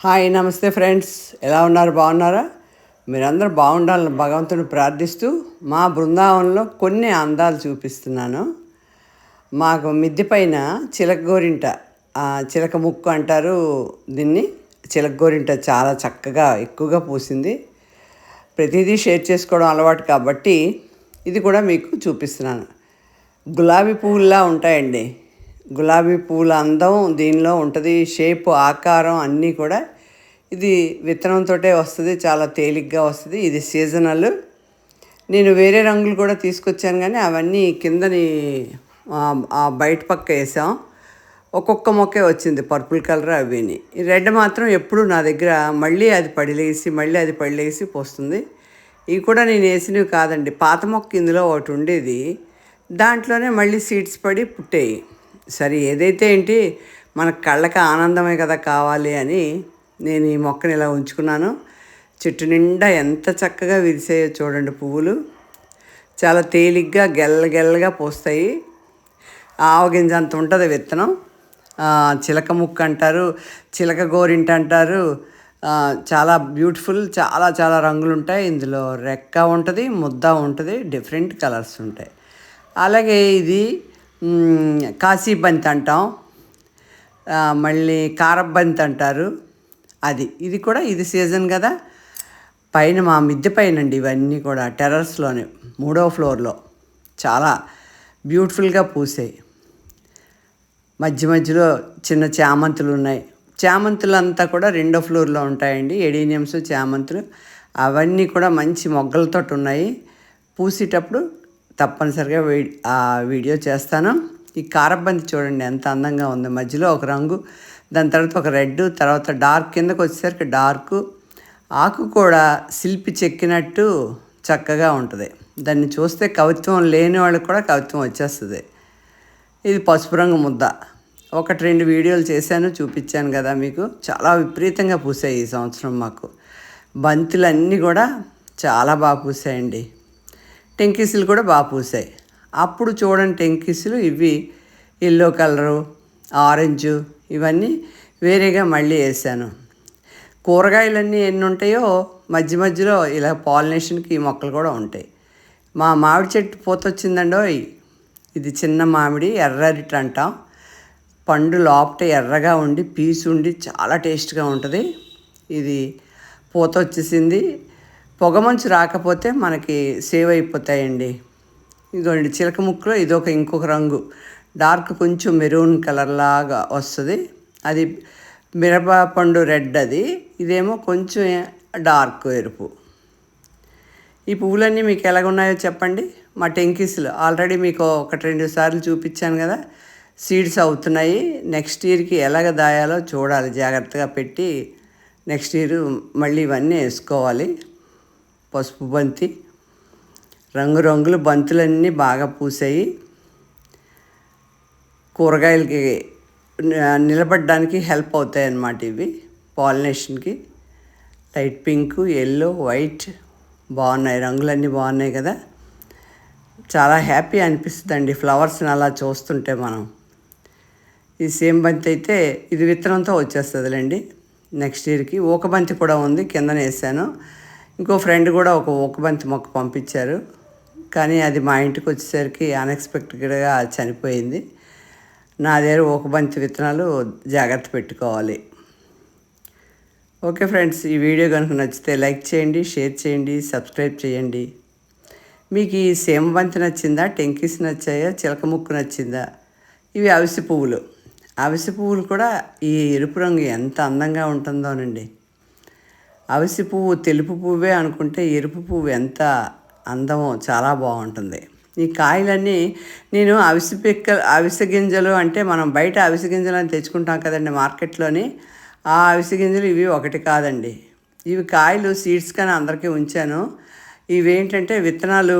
Hi నమస్తే friends. ఎలా ఉన్నారు? బాగున్నారా? మీరందరూ బాగుండాలని భగవంతుని ప్రార్థిస్తూ మా బృందావనంలో కొన్ని అందాలు చూపిస్తున్నాను. మాకు మిద్దె పైన చిలక గోరింట చిలక ముక్కు అంటారు దీన్ని. చిలక గోరింట చాలా చక్కగా ఎక్కువగా పూసింది. ప్రతిదీ షేర్ చేసుకోవడం అలవాటు కాబట్టి ఇది కూడా మీకు చూపిస్తున్నాను. గులాబీ పువ్వుల్లా ఉంటాయండి. గులాబీ పూల అందం దీనిలో ఉంటుంది. షేప్ ఆకారం అన్నీ కూడా ఇది విత్తనంతో వస్తుంది. చాలా తేలిగ్గా వస్తుంది. ఇది సీజనల్ నేను వేరే రంగులు కూడా తీసుకొచ్చాను కానీ అవన్నీ కిందని బయట పక్క వేసాం. ఒక్కొక్క మొక్కే వచ్చింది పర్పుల్ కలర్ అవిని. రెడ్ మాత్రం ఎప్పుడు నా దగ్గర మళ్ళీ అది పడిలేసి మళ్ళీ అది పడిలేసి పోస్తుంది. ఇవి కూడా నేను వేసినవి కాదండి. పాత మొక్క ఇందులో ఒకటి ఉండేది. దాంట్లోనే మళ్ళీ సీడ్స్ పడి పుట్టేయి. సరే ఏదైతే ఏంటి మన కళ్ళకి ఆనందమే కదా కావాలి అని నేను ఈ మొక్కని ఇలా ఉంచుకున్నాను. చెట్టు నిండా ఎంత చక్కగా విరిసాయో చూడండి పువ్వులు. చాలా తేలిగ్గా గెల్ల గెల్లగా పోస్తాయి. ఆవగింజ అంత ఉంటుంది విత్తనం. చిలక ముక్క అంటారు చిలక గోరింట అంటారు. చాలా బ్యూటిఫుల్ చాలా చాలా రంగులు ఉంటాయి. ఇందులో రెక్క ఉంటుంది ముద్ద ఉంటుంది డిఫరెంట్ కలర్స్ ఉంటాయి. అలాగే ఇది కాశీ బంతి అంటాం. మళ్ళీ కారబంతి అంటారు. అది ఇది కూడా ఇది సీజన్ కదా. పైన మా మిద్దె పైన అండి ఇవన్నీ కూడా టెర్రస్లోనే మూడో ఫ్లోర్లో. చాలా బ్యూటిఫుల్గా పూసాయి. మధ్య మధ్యలో చిన్న చామంతులు ఉన్నాయి. చామంతులు అంతా కూడా రెండో ఫ్లోర్లో ఉంటాయండి. ఎడీనియమ్స్ చామంతులు అవన్నీ కూడా మంచి మొగ్గలతోటి ఉన్నాయి. పూసేటప్పుడు తప్పనిసరిగా ఆ వీడియో చేస్తాను. ఈ కారబంతి చూడండి ఎంత అందంగా ఉంది. మధ్యలో ఒక రంగు దాని తర్వాత ఒక రెడ్ తర్వాత డార్క్ కిందకు వచ్చేసరికి డార్క్. ఆకు కూడా శిల్పి చెక్కినట్టు చక్కగా ఉంటుంది. దాన్ని చూస్తే కవిత్వం లేని వాళ్ళకి కూడా కవిత్వం వచ్చేస్తుంది. ఇది పసుపు రంగు ముద్ద. ఒకటి రెండు వీడియోలు చేశాను చూపించాను కదా మీకు. చాలా విపరీతంగా పూసాయి ఈ సంవత్సరం మాకు. బంతులన్నీ కూడా చాలా బాగా పూసాయండి. టెంకీసులు కూడా బాగా పూసాయి. అప్పుడు చూడండి టెంకీసులు ఇవి ఎల్లో కలరు ఆరెంజు ఇవన్నీ వేరేగా మళ్ళీ వేసాను. కూరగాయలన్నీ ఎన్ని ఉంటాయో మధ్య మధ్యలో ఇలా పాలినేషన్కి ఈ మొక్కలు కూడా ఉంటాయి. మా మామిడి చెట్టు పూత ఇది చిన్న మామిడి ఎర్రరిట అంటాం. పండు లోపట ఎర్రగా ఉండి పీసు ఉండి చాలా టేస్ట్గా ఉంటుంది. ఇది పూత వచ్చేసింది. పొగమంచు రాకపోతే మనకి సేవ్ అయిపోతాయండి. ఇదిగోండి చిలక ముక్కలు ఇదొక ఇంకొక రంగు. డార్క్ కొంచెం మెరూన్ కలర్ లాగా వస్తుంది. అది మిరప పండు రెడ్ అది. ఇదేమో కొంచెం డార్క్ ఎరుపు. ఈ పువ్వులన్నీ మీకు ఎలాగున్నాయో చెప్పండి. మా టెంకీస్లో ఆల్రెడీ మీకు ఒకటి రెండు సార్లు చూపించాను కదా. సీడ్స్ అవుతున్నాయి. నెక్స్ట్ ఇయర్కి ఎలాగ దాయాలో చూడాలి. జాగ్రత్తగా పెట్టి నెక్స్ట్ ఇయర్ మళ్ళీ ఇవన్నీ వేసుకోవాలి. పసుపు బంతి. రంగురంగుల బంతులన్నీ బాగా పూసాయి. కూరగాయలకి నిలబడడానికి హెల్ప్ అవుతాయి అన్నమాట ఇవి. పాలినేషన్కి. లైట్ పింక్ ఎల్లో వైట్ బాగున్నాయి. రంగులన్నీ బాగున్నాయి కదా. చాలా హ్యాపీ అనిపిస్తుందండి ఫ్లవర్స్ని అలా చూస్తుంటే మనం. ఈ సేమ్ బంతి అయితే ఇది విత్తనంతో వచ్చేస్తుందిలేండి. నెక్స్ట్ ఇయర్కి ఊక బంతి కూడా ఉంది. కిందనే వేసాను. ఇంకో ఫ్రెండ్ కూడా ఒక ఊకబంతి మొక్క పంపించారు. కానీ అది మా ఇంటికి వచ్చేసరికి అన్ఎక్స్పెక్టెడ్గా చనిపోయింది. నా దగ్గర ఊకబంతి విత్తనాలు జాగ్రత్త పెట్టుకోవాలి. ఓకే ఫ్రెండ్స్ ఈ వీడియో కనుక నచ్చితే లైక్ చేయండి షేర్ చేయండి సబ్స్క్రైబ్ చేయండి. మీకు ఈ సేమ బంతి నచ్చిందా టెంకీస్ నచ్చాయా చిలక ముక్కు నచ్చిందా? ఇవి అవిసి పువ్వులు. అవిసె పువ్వులు కూడా ఈ ఎరుపు రంగు ఎంత అందంగా ఉంటుందోనండి. అవిసె పువ్వు తెలుపు పువ్వే అనుకుంటే ఎరుపు పువ్వు ఎంత అందమో చాలా బాగుంటుంది. ఈ కాయలన్నీ నేను అవిసె పిక్క అవిసె గింజలు అంటే మనం బయట అవిసె గింజలు అని తెచ్చుకుంటాం కదండి మార్కెట్లోని ఆ అవిసె గింజలు ఇవి ఒకటి కాదండి. ఇవి కాయలు సీడ్స్ కానీ అందరికీ ఉంచాను. ఇవేంటంటే విత్తనాలు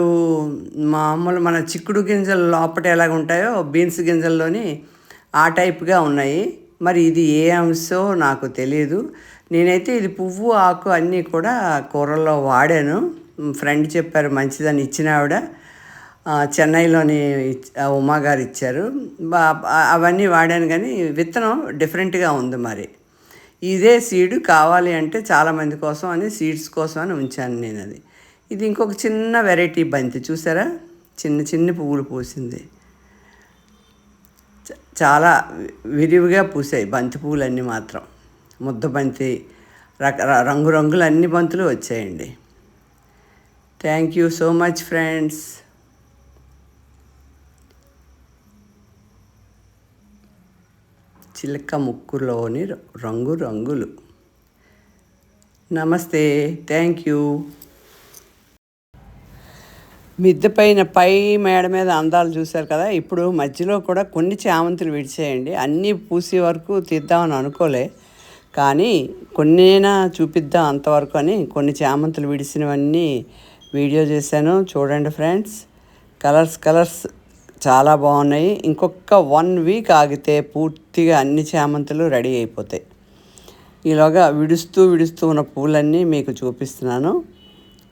మామూలు మన చిక్కుడు గింజలు లోపట ఎలాగ ఉంటాయో బీన్స్ గింజల్లోని ఆ టైప్గా ఉన్నాయి. మరి ఇది ఏ అంశో నాకు తెలియదు నేనైతే ఇది పువ్వు ఆకు అన్నీ కూడా కూరల్లో వాడాను. ఫ్రెండ్ చెప్పారు మంచిదని ఇచ్చిన ఆవిడ. చెన్నైలోని ఉమాగారు ఉమా గారు ఇచ్చారు. అవన్నీ వాడాను కానీ విత్తనం డిఫరెంట్గా ఉంది మరి. ఇదే సీడ్ కావాలి అంటే చాలామంది కోసం అని సీడ్స్ కోసం అని ఉంచాను నేను అది ఇది ఇంకొక చిన్న వెరైటీ బంతి చూసారా? చిన్న చిన్న పువ్వులు పూసింది. చాలా విరివిగా పూసాయి బంతి పువ్వులన్నీ మాత్రం. ముద్ద బంతి రక ర- రంగురంగుల అన్ని బంతులు వచ్చాయండి. Thank you so much friends చిలక ముక్కులోని రంగు రంగులు నమస్తే థ్యాంక్ యూ మిద్దె పైన పై మేడ మీద అందాలు చూశారు కదా ఇప్పుడు మధ్యలో కూడా కొన్ని చామంతులు విడిచేయండి. అన్నీ పూసే వరకు తీద్దామని అనుకోలే. కానీ కొన్నైనా చూపిద్దాం అంతవరకు అని కొన్ని చామంతులు విడిసినవన్నీ వీడియో చేశాను. చూడండి ఫ్రెండ్స్ కలర్స్ కలర్స్ చాలా బాగున్నాయి. ఇంకొక వన్ వీక్ ఆగితే పూర్తిగా అన్ని చామంతులు రెడీ అయిపోతాయి. ఈలోగా విడుస్తూ విడుస్తూ ఉన్న పూలన్నీ మీకు చూపిస్తున్నాను.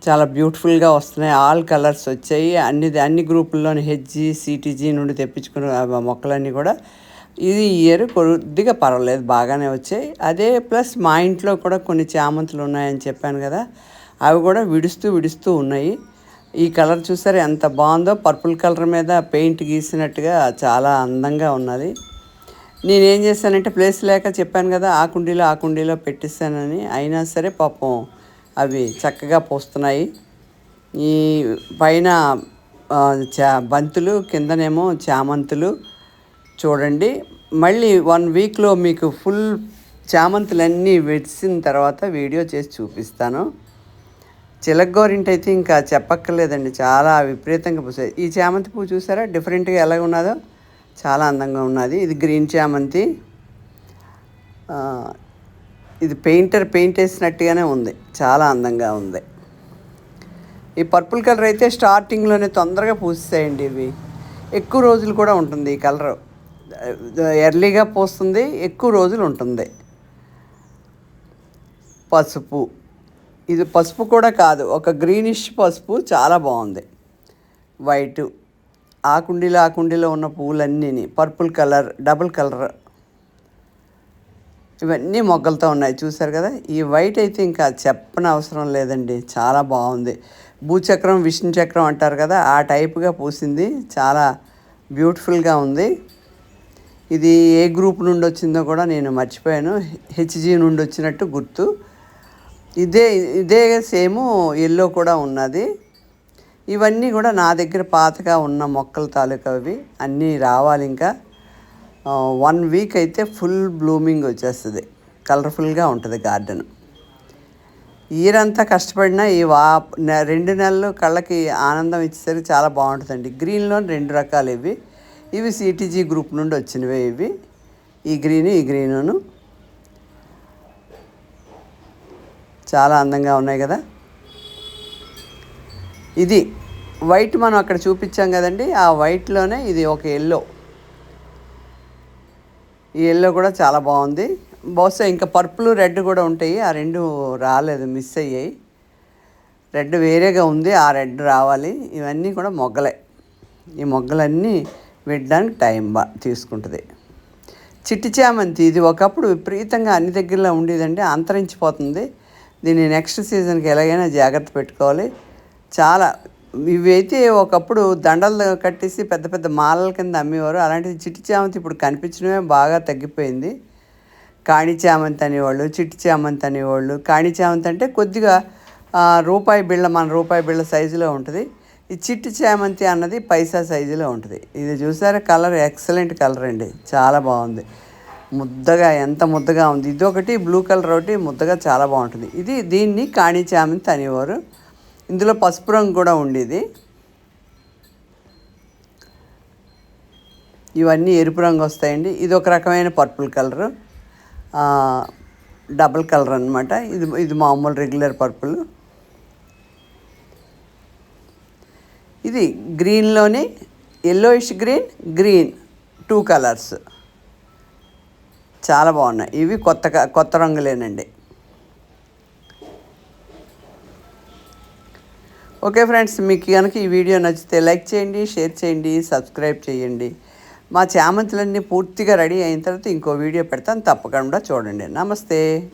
చాలా బ్యూటిఫుల్గా వస్తున్నాయి. ఆల్ కలర్స్ వచ్చాయి. అన్ని అన్ని గ్రూపుల్లోని హెచ్జి సిటీజీ నుండి తెప్పించుకున్న మొక్కలన్నీ కూడా ఇది ఇయర్ కొద్దిగా పర్వాలేదు బాగానే వచ్చాయి. అదే ప్లస్ మా ఇంట్లో కూడా కొన్ని చామంతులు ఉన్నాయని చెప్పాను కదా అవి కూడా విడుస్తూ విడుస్తూ ఉన్నాయి. ఈ కలర్ చూసారు ఎంత బాగుందో పర్పుల్ కలర్ మీద పెయింట్ గీసినట్టుగా చాలా అందంగా ఉన్నది. నేనేం చేశానంటే ప్లేస్ లేక చెప్పాను కదా ఆ కుండీలో ఆ కుండీలో పెట్టిస్తానని అయినా సరే పాపం అవి చక్కగా పోస్తున్నాయి. ఈ పైన చా బంతులు కిందనేమో చామంతులు చూడండి. మళ్ళీ వన్ వీక్లో మీకు ఫుల్ చామంతులన్నీ వెడిసిన తర్వాత వీడియో చేసి చూపిస్తాను. చిలగోరింటి అయితే ఇంకా చెప్పక్కర్లేదండి. చాలా విపరీతంగా పూసాయి. ఈ చామంతి పువ్వు చూసారా? డిఫరెంట్గా ఎలా ఉన్నదో చాలా అందంగా ఉన్నది. ఇది గ్రీన్ చామంతి. ఇది పెయింటర్ పెయింట్ వేసినట్టుగానే ఉంది. చాలా అందంగా ఉంది. ఈ పర్పుల్ కలర్ అయితే స్టార్టింగ్లోనే తొందరగా పూసేయండి ఇవి. ఎక్కువ రోజులు కూడా ఉంటుంది ఈ కలర్. ఎర్లీగా పోస్తుంది ఎక్కువ రోజులు ఉంటుంది. పసుపు. ఇది పసుపు కూడా కాదు ఒక గ్రీనిష్ పసుపు చాలా బాగుంది. వైట్ ఆ కుండీలో ఆ కుండీలో ఉన్న పువ్వులన్నీ పర్పుల్ కలర్ డబుల్ కలర్ ఇవన్నీ మొగ్గలతో ఉన్నాయి. చూసారు కదా? ఈ వైట్ అయితే ఇంకా చెప్పని అవసరం లేదండి. చాలా బాగుంది. భూచక్రం విష్ణు చక్రం అంటారు కదా? ఆ టైప్గా పూసింది. చాలా బ్యూటిఫుల్గా ఉంది. ఇది ఏ గ్రూప్ నుండి వచ్చిందో కూడా నేను మర్చిపోయాను. హెచ్జీ నుండి వచ్చినట్టు గుర్తు. ఇదే ఇదే సేమ్ ఎల్లో కూడా ఉన్నది. ఇవన్నీ కూడా నా దగ్గర పాతగా ఉన్న మొక్కల తాలూకా అవి. అన్నీ రావాలి ఇంకా. వన్ వీక్ అయితే ఫుల్ బ్లూమింగ్ వచ్చేస్తుంది. కలర్ఫుల్గా ఉంటుంది గార్డెన్ ఈరంతా కష్టపడినా ఈ వా నె- రెండు నెలలు కళ్ళకి ఆనందం ఇచ్చేసరికి చాలా బాగుంటుందండి. గ్రీన్లో రెండు రకాలు ఇవి. ఇవి సిటీజీ గ్రూప్ నుండి వచ్చినవే ఇవి. ఈ గ్రీన్ ఈ గ్రీనును చాలా అందంగా ఉన్నాయి కదా. ఇది వైట్ మనం అక్కడ చూపించాం కదండి. ఆ వైట్లోనే ఇది ఒక ఎల్లో ఈ ఎల్లో కూడా చాలా బాగుంది. బహుశా ఇంకా పర్పుల్ రెడ్ కూడా ఉంటాయి. ఆ రెండు రాలేదు మిస్ అయ్యాయి. రెడ్ వేరేగా ఉంది ఆ రెడ్ రావాలి. ఇవన్నీ కూడా మొగ్గలే. ఈ మొగ్గలన్నీ పెట్టడానికి టైం బా తీసుకుంటుంది. చిట్టి చామంతి ఇది ఒకప్పుడు విపరీతంగా అన్ని దగ్గరలో ఉండేదండి అంతరించిపోతుంది. దీన్ని నెక్స్ట్ సీజన్కి ఎలాగైనా జాగ్రత్త పెట్టుకోవాలి. చాలా ఇవైతే ఒకప్పుడు దండలు కట్టేసి పెద్ద పెద్ద మాలల కింద అమ్మేవారు. అలాంటిది చిట్టి చామంతి ఇప్పుడు కనిపించడమే బాగా తగ్గిపోయింది. కాణి చామంతి అనేవాళ్ళు చిట్టి చామంతి అనేవాళ్ళు. కాణి చామంతి అంటే కొద్దిగా రూపాయి బిళ్ళ మన రూపాయి బిళ్ళ సైజులో ఉంటుంది. ఈ చిట్టి చామంతి అన్నది పైసా సైజులో ఉంటుంది. ఇది చూసారా? కలర్ ఎక్సలెంట్ కలర్ అండి. చాలా బాగుంది. ముద్దగా ఎంత ముద్దగా ఉంది. ఇది ఒకటి బ్లూ కలర్ ఒకటి ముద్దగా చాలా బాగుంటుంది. ఇది దీన్ని కాణి చామంతి అనేవారు. ఇందులో పసుపు రంగు కూడా ఉండేది. ఇవన్నీ ఎరుపు రంగు వస్తాయండి. ఇది ఒక రకమైన పర్పుల్ కలర్. డబుల్ కలర్ అనమాట ఇది ఇది మామూలు రెగ్యులర్ పర్పుల్. ఇది గ్రీన్లోనే yellowish green green two colours చాలా బాగున్నాయి. ఇవి కొత్త కొత్త రంగులేనండి. ఓకే ఫ్రెండ్స్ మీకు కనుక ఈ వీడియో నచ్చితే లైక్ చేయండి షేర్ చేయండి సబ్స్క్రైబ్ చేయండి. మా చామంతులన్నీ పూర్తిగా రెడీ అయిన తర్వాత ఇంకో వీడియో పెడతాను. తప్పకుండా చూడండి. నమస్తే.